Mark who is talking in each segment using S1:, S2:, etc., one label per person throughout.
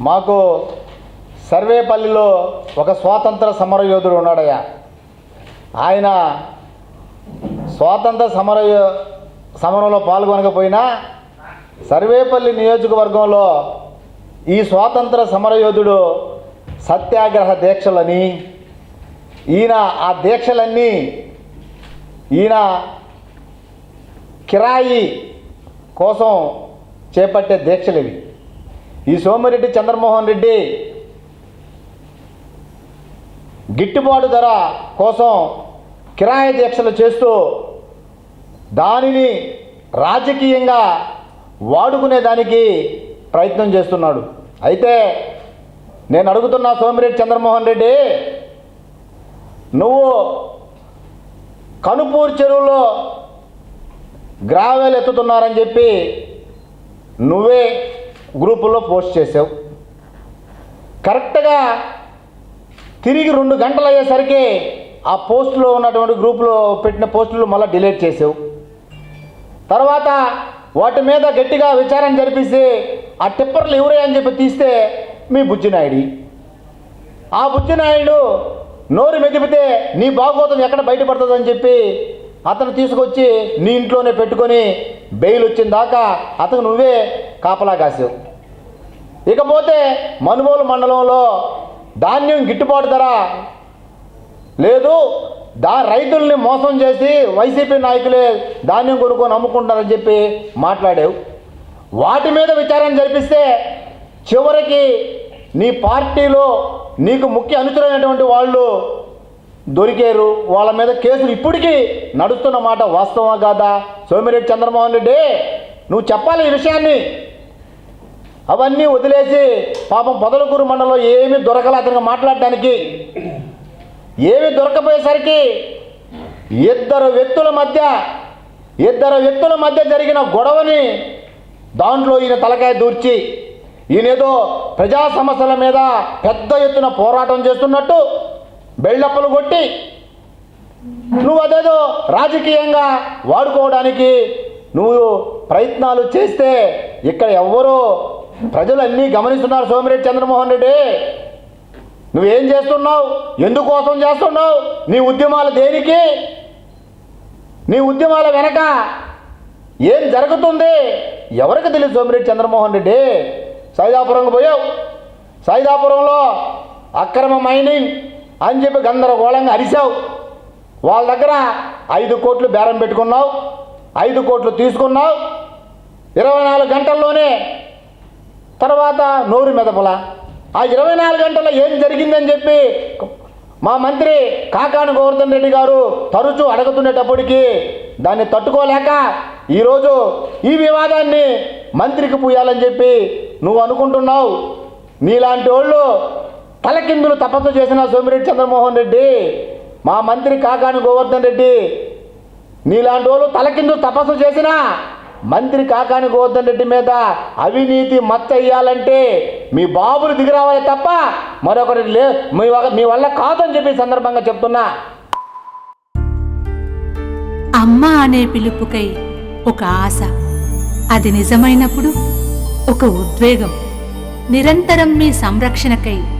S1: మాకు సర్వేపల్లిలో ఒక స్వాతంత్ర సమరయోధుడు ఉన్నాడయ్యా. ఆయన స్వాతంత్ర సమర సమరంలో పాల్గొనకపోయినా సర్వేపల్లి నియోజకవర్గంలో ఈ స్వాతంత్ర సమరయోధుడు సత్యాగ్రహ దీక్షలని ఈయన ఆ దీక్షలన్నీ ఈయన కిరాయి కోసం చేపట్టే దీక్షలు ఇవి ఈ సోమిరెడ్డి చంద్రమోహన్ రెడ్డి గిట్టుబాటు ధర కోసం కిరాయి దీక్షలు చేస్తూ దానిని రాజకీయంగా వాడుకునే దానికి ప్రయత్నం చేస్తున్నాడు. అయితే నేను అడుగుతున్నా సోమిరెడ్డి చంద్రమోహన్ రెడ్డి నువ్వు కనుపూర్ చెరువులో గ్రావెల్ ఎత్తుతున్నారని చెప్పి నువ్వే గ్రూపుల్లో పోస్ట్ చేసావు. కరెక్ట్గా తిరిగి రెండు గంటలు అయ్యేసరికి ఆ పోస్టులో ఉన్నటువంటి గ్రూపులో పెట్టిన పోస్టులు మళ్ళీ డిలీట్ చేసావు. తర్వాత వాటి మీద గట్టిగా విచారణ జరిపిస్తే ఆ టిప్పర్లు ఎవరే అని చెప్పి తీస్తే మీ బుజ్జినాయుడి. ఆ బుజ్జినాయుడు నోరు మెదిపితే నీ బాగోతం ఎక్కడ బయటపడుతుందని చెప్పి అతను తీసుకొచ్చి నీ ఇంట్లోనే పెట్టుకొని బెయిల్ వచ్చిన దాకా అతను నువ్వే కాపలా కాసావు. ఇకపోతే మనుగోలు మండలంలో ధాన్యం గిట్టుబాటు ధర లేదు. దా రైతుల్ని మోసం చేసి వైసీపీ నాయకులే ధాన్యం కొనుక్కొని అమ్ముకుంటారని చెప్పి మాట్లాడావు. వాటి మీద విచారణ జరిపిస్తే చివరికి నీ పార్టీలో నీకు ముఖ్య అనుచరైనటువంటి వాళ్ళు దొరికారు. వాళ్ళ మీద కేసులు ఇప్పటికీ నడుస్తున్న మాట వాస్తవమా కాదా? సోమిరెడ్డి చంద్రమోహన్ రెడ్డి నువ్వు చెప్పాలి ఈ విషయాన్ని. అవన్నీ వదిలేసి పాపం పొదలకూరు మండలంలో ఏమీ దొరకలే అతనికి మాట్లాడడానికి ఏమి దొరకపోయేసరికి ఇద్దరు వ్యక్తుల మధ్య ఇద్దరు వ్యక్తుల మధ్య జరిగిన గొడవని దాంట్లో ఈయన తలకాయ దూర్చి ఈయనేదో ప్రజా సమస్యల మీద పెద్ద ఎత్తున పోరాటం చేస్తున్నట్టు బెళ్ళప్పలు కొట్టి నువ్వు అదేదో రాజకీయంగా వాడుకోవడానికి నువ్వు ప్రయత్నాలు చేస్తే ఇక్కడ ఎవ్వరూ ప్రజలు అన్నీ గమనిస్తున్నారు సోమిరెడ్డి చంద్రమోహన్ రెడ్డి. నువ్వేం చేస్తున్నావు? ఎందుకోసం చేస్తున్నావు? నీ ఉద్యమాలు దేనికి? నీ ఉద్యమాల వెనక ఏం జరుగుతుంది? ఎవరికి తెలియదు సోమిరెడ్డి చంద్రమోహన్ రెడ్డి? సైదాపురంకి పోయావు. సైదాపురంలో అక్రమ మైనింగ్ అని చెప్పి గందరగోళంగా అరిశావు వాళ్ళ దగ్గర ఐదు కోట్లు బేరం పెట్టుకున్నావు ఐదు కోట్లు తీసుకున్నావు. ఇరవై నాలుగు గంటల్లోనే తర్వాత నోరు మెదపల. ఆ ఇరవై నాలుగు గంటల్లో ఏం జరిగిందని చెప్పి మా మంత్రి కాకాని గోవర్ధన్ రెడ్డి గారు తరచూ అడుగుతునేటప్పటికీ దాన్ని తట్టుకోలేక ఈరోజు ఈ వివాదాన్ని మంత్రికి పూయాలని చెప్పి నువ్వు అనుకుంటున్నావు. నీలాంటి వాళ్ళు తలకిందులు తపస్సు చేసిన సోమిరెడ్డి చంద్రమోహన్ రెడ్డి మా మంత్రి కాకాని గోవర్ధన్ రెడ్డి నీలాంటి వాళ్ళు తలకిందులు తపస్సు చేసిన మంత్రి కాకాని గోవర్ధన్ రెడ్డి మీద అవినీతి మచ్చ మీ బాబులు దిగిరావాలి తప్ప మరొకటి లే మీ వల్ల- మీ వల్ల కాదని చెప్పి సందర్భంగా చెప్తున్నా.
S2: అమ్మ అనే పిలుపుకై ఒక ఆశ. అది నిజమైనప్పుడు ఒక ఉద్వేగం. నిరంతరం మీ సంరక్షణకై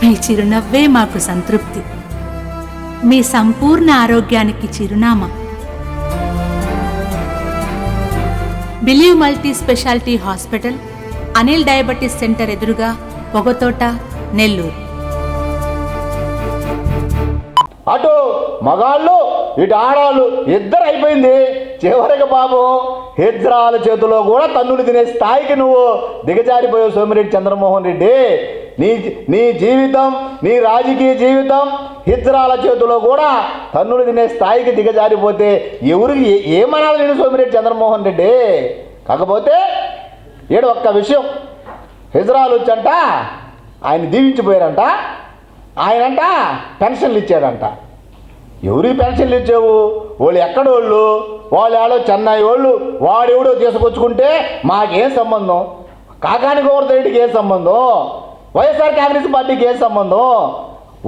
S2: మీ చిరునవ్వే మాకు సంతృప్తి. మీ సంపూర్ణ ఆరోగ్యానికి చిరునామా. Believe multi speciality hospital Anil diabetes centre ఎదురుగా పొగతోట నెల్లూరు.
S1: అటు మగాళ్ళు ఇటు ఆడాళ్ళు ఇద్దరు అయిపోయింది. చివరికి బాబు హిజ్రాల చేతిలో కూడా తన్నులు తినే స్థాయికి నువ్వు దిగజారిపోయావు సోమిరెడ్డి చంద్రమోహన్ రెడ్డి. నీ నీ జీవితం నీ రాజకీయ జీవితం హిజ్రాల చేతిలో కూడా తన్నులు తినే స్థాయికి దిగజారిపోతే ఎవరికి ఏమనాలి నేను సోమిరెడ్డి చంద్రమోహన్ రెడ్డి? కాకపోతే ఏడు ఒక్క విషయం. హిజ్రాలు వచ్చంట ఆయన దీవించిపోయారంట ఆయనంట పెన్షన్లు ఇచ్చాడంట. ఎవరికి పెన్షన్లు ఇచ్చావు? వాళ్ళు ఎక్కడోళ్ళు? వాళ్ళు ఆడో చెన్నై వాళ్ళు? వాడెవడో తీసుకొచ్చుకుంటే మాకేం సంబంధం? కాకాని గోవర్ధరెడ్డికి ఏం సంబంధం? వైఎస్ఆర్ కాంగ్రెస్ పార్టీకి ఏం సంబంధం?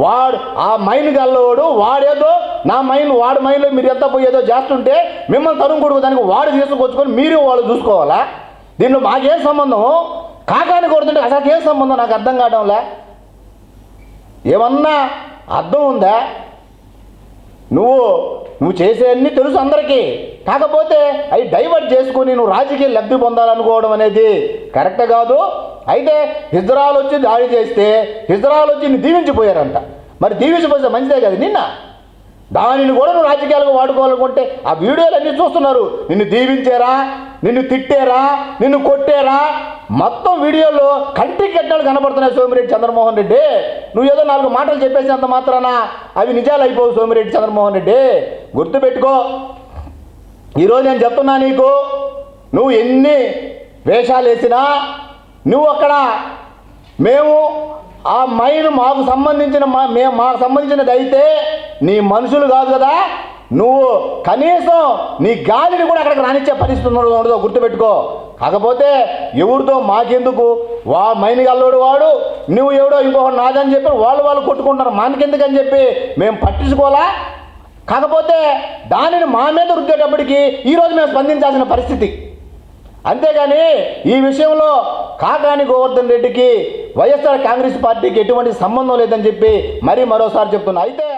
S1: వాడు ఆ మైన్ గల్లవాడు వాడేదో నా మైన్ వాడి మైన్లో మీరు ఎంత పోయేదో చేస్తుంటే మిమ్మల్ని తరుము కొడుకు దానికి వాడు తీసుకొచ్చుకొని మీరు వాళ్ళు చూసుకోవాలా? దీనిలో మాకేం సంబంధం? కాకాని కొడుతుంటే అసలు ఏం సంబంధం? నాకు అర్థం కావడంలే? ఏమన్నా అర్థం ఉందా? నువ్వు నువ్వు చేసేవన్నీ తెలుసు అందరికీ. కాకపోతే అవి డైవర్ట్ చేసుకుని నువ్వు రాజకీయ లబ్ధి పొందాలనుకోవడం అనేది కరెక్ట్ కాదు. అయితే హిజ్రాలు వచ్చి దాడి చేస్తే హిజ్రాలు వచ్చి నిన్ను దీవించిపోయారంట. మరి దీవించిపోతే మంచిదే కదా నిన్న? దానిని కూడా నువ్వు రాజకీయాలకు వాడుకోవాలనుకుంటే ఆ వీడియోలు అన్నీ చూస్తున్నారు. నిన్ను దీవించారా? నిన్ను తిట్టారా? నిన్ను కొట్టారా? మొత్తం వీడియోలో కంటికి కట్టినట్టు కనబడుతున్నాయి సోమిరెడ్డి చంద్రమోహన్ రెడ్డి. నువ్వు ఏదో నాలుగు మాటలు చెప్పేసినంత మాత్రాన అవి నిజాలు అయిపోవు సోమిరెడ్డి చంద్రమోహన్ రెడ్డి. గుర్తుపెట్టుకో. ఈరోజు నేను చెప్తున్నా నీకు. నువ్వు ఎన్ని వేషాలు వేసినా నువ్వు అక్కడ మేము ఆ మైన్ మాకు సంబంధించిన మా మేము మాకు సంబంధించినది అయితే నీ మనుషులు కాదు కదా. నువ్వు కనీసం నీ గాలిని కూడా అక్కడికి రానిచ్చే పరిస్థితి ఉండదు ఉండదో గుర్తుపెట్టుకో. కాకపోతే ఎవరితో మాకెందుకు? వా మైని గల్లోడు వాడు. నువ్వు ఎవడో ఇంకొకటి నాదని చెప్పి వాళ్ళు వాళ్ళు కొట్టుకుంటారు మనకెందుకని చెప్పి మేము పట్టించుకోవాలా? కాకపోతే దానిని మా మీద రుద్దేటప్పటికి ఈరోజు మేము స్పందించాల్సిన పరిస్థితి. అంతేగాని ఈ విషయంలో కాకాని గోవర్ధన్ రెడ్డికి వైఎస్ఆర్ కాంగ్రెస్ పార్టీకి ఎటువంటి సంబంధం లేదని చెప్పి మరీ మరోసారి చెప్తున్నా. అయితే